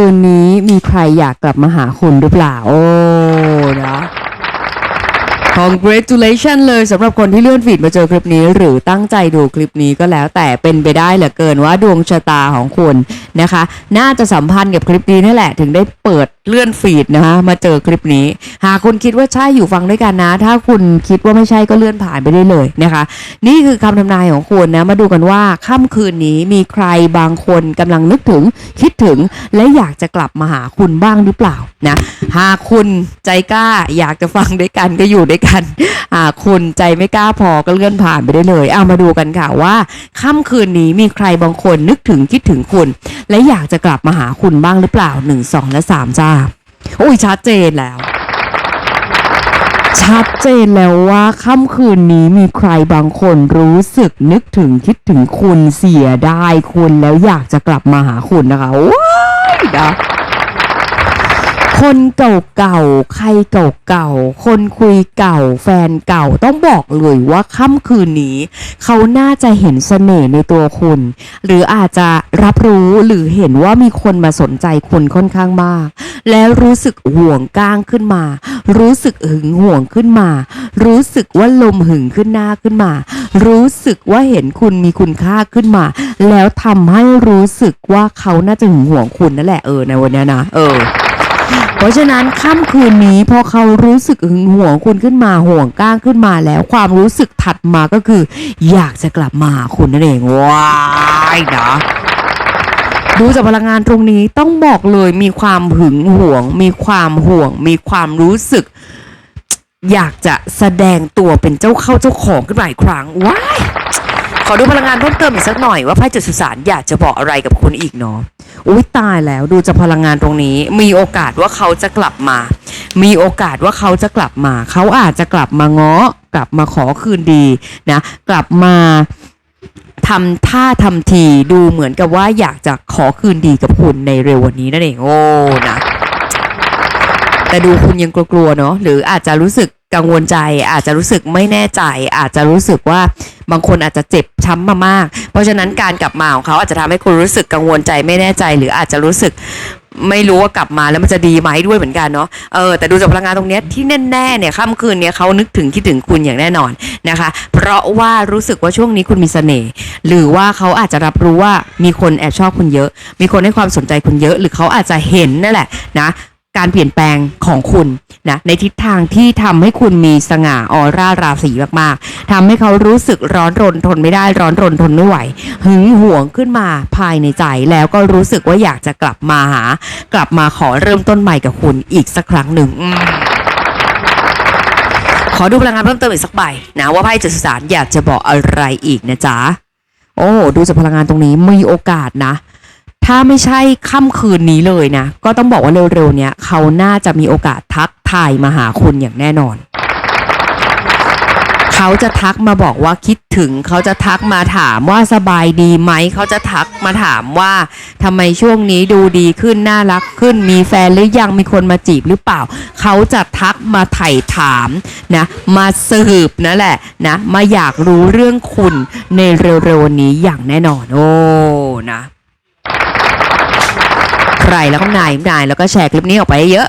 คืนนี้มีใครอยากกลับมาหาคุณหรือเปล่า โอ้นะ congratulation เลยสำหรับคนที่เลื่อนฟีดมาเจอคลิปนี้ หรือตั้งใจดูคลิปนี้ก็แล้วแต่เป็นไปได้เหลือเกินว่าดวงชะตาของคุณนะคะ น่าจะสัมพันธ์กับคลิปนี้นี่แหละ ถึงได้เปิด เลื่อนฟีดนะคะมาเจอคลิปนี้ หากคุณคิดว่าใช่อยู่ฟังด้วยกันนะ ถ้าคุณคิดว่าไม่ใช่ก็เลื่อนผ่านไปได้เลยนะคะ นี่คือคำทำนายของคุณนะ มาดูกันว่าค่ำคืนนี้มีใครบางคนกำลังนึกถึง คิดถึง และอยากจะกลับมาหาคุณบ้างหรือเปล่านะหากคุณใจกล้าอยากจะฟังด้วยกันก็อยู่ด้วยกันหากคุณใจไม่กล้าพอก็เลื่อนผ่านไปได้เลย เอามาดูกันค่ะว่าค่ำคืนนี้มีใครบางคนนึกถึงคิดถึงคุณ และอยากจะกลับมาหาคุณบ้างหรือเปล่าหนึ่งสองและสามจ้า โอ้ยชัดเจนแล้ว ชัดเจนแล้วว่าค่ำคืนนี้มีใครบางคนรู้สึกนึกถึงคิดถึงคุณเสียได้คุณแล้วอยากจะกลับมาหาคุณนะคะว้ายนะ คนเก่าๆ ใครเก่าๆ คนคุยเก่า แฟนเก่าต้องบอกเลยว่าค่ำคืนนี้ เขาน่าจะเห็นเสน่ห์ในตัวคุณ หรืออาจจะรับรู้หรือเห็นว่ามีคนมาสนใจคุณค่อนข้างมาก แล้วรู้สึกห่วงก้างขึ้นมา รู้สึกหึงห่วงขึ้นมา รู้สึกว่าลมหึงขึ้นหน้าขึ้นมา รู้สึกว่าเห็นคุณมีคุณค่าขึ้นมา แล้วทำให้รู้สึกว่าเขาน่าจะหึงห่วงคุณนั่นแหละเออในวันนี้นะเออ เพราะฉะนั้นค่ำคืนนี้พอเขารู้สึกหึงหวงคุณขึ้นมาห่วงก้างขึ้นมาแล้วความรู้สึกถัดมาก็คือ อยากจะกลับมาคุณนั่นเองว้ายนะดูจากพลังงานตรงนี้ต้องบอกเลยมีความหึงหวง มีความห่วง มีความรู้สึก อยากจะแสดงตัวเป็นเจ้าเข้าเจ้าของขึ้นมาอีกครั้งว้าย ขอดูพลังงานเพิ่มเติมอีกสักหน่อยว่าไพ่จุดสื่อสารอยากจะบอกอะไรกับคุณอีกเนาะอุ้ยตายแล้วดูจากพลังงานตรงนี้ มีโอกาสว่าเขาจะกลับมา มีโอกาสว่าเขาจะกลับมา เขาอาจจะกลับมาง้อกลับมาขอคืนดีนะกลับมาทำท่าทำทีดูเหมือนกับว่าอยากจะขอคืนดีกับคุณในเร็ววันนี้นั่นเองโอ้นะแต่ดูคุณยังกลัวๆเนาะหรืออาจจะรู้สึก กังวลใจ อาจจะรู้สึกไม่แน่ใจ อาจจะรู้สึกว่าบางคนอาจจะเจ็บช้ำมามาก เพราะฉะนั้นการกลับมาของเขาอาจจะทำให้คุณรู้สึกกังวลใจไม่แน่ใจ หรืออาจจะรู้สึกไม่รู้ว่ากลับมาแล้วมันจะดีไหมด้วยเหมือนกันเนาะ เออแต่ดูจากพลังงานตรงนี้ที่แน่ๆเนี่ยค่ำคืนเนี้ยเขานึกถึงคิดถึงคุณอย่างแน่นอนนะคะ เพราะว่ารู้สึกว่าช่วงนี้คุณมีเสน่ห์หรือว่าเขาอาจจะรับรู้ว่ามีคนแอบชอบคุณเยอะ มีคนให้ความสนใจคุณเยอะ หรือเขาอาจจะเห็นนั่นแหละนะการเปลี่ยนแปลงของคุณ นะในทิศทางที่ทำให้คุณมีสง่าออร่าราศีมากๆทำให้เขารู้สึกร้อนรนทนไม่ได้ร้อนรนทนไม่ไหวหึงหวงขึ้นมาภายในใจแล้วก็รู้สึกว่าอยากจะกลับมาหา กลับมาขอเริ่มต้นใหม่กับคุณอีกสักครั้งหนึ่งขอดูพลังงานเพิ่มเติมอีกสักใบนะว่าไพ่จุดสื่อสารอยากจะบอกอะไรอีกนะจ๊ะโอ้ดูจากพลังงานตรงนี้มีโอกาสนะ ถ้าไม่ใช่ค่ำคืนนี้เลยนะ ก็ต้องบอกว่าเร็วๆเนี้ยเขาน่าจะมีโอกาสทัก ทายมาหาคุณอย่างแน่นอน เขาจะทักมาบอกว่าคิดถึง เขาจะทักมาถามว่าสบายดีไหม เขาจะทักมาถามว่าทำไมช่วงนี้ดูดีขึ้น น่ารักขึ้น มีแฟนหรือยังมีคนมาจีบหรือเปล่า เขาจะทักมาไถ่ถามนะ มาสืบนั่นแหละนะ มาอยากรู้เรื่องคุณในเร็วๆนี้อย่างแน่นอน โอ้นะใครแล้วก็นายนายแล้วก็แชร์คลิปนี้ออกไปเยอะ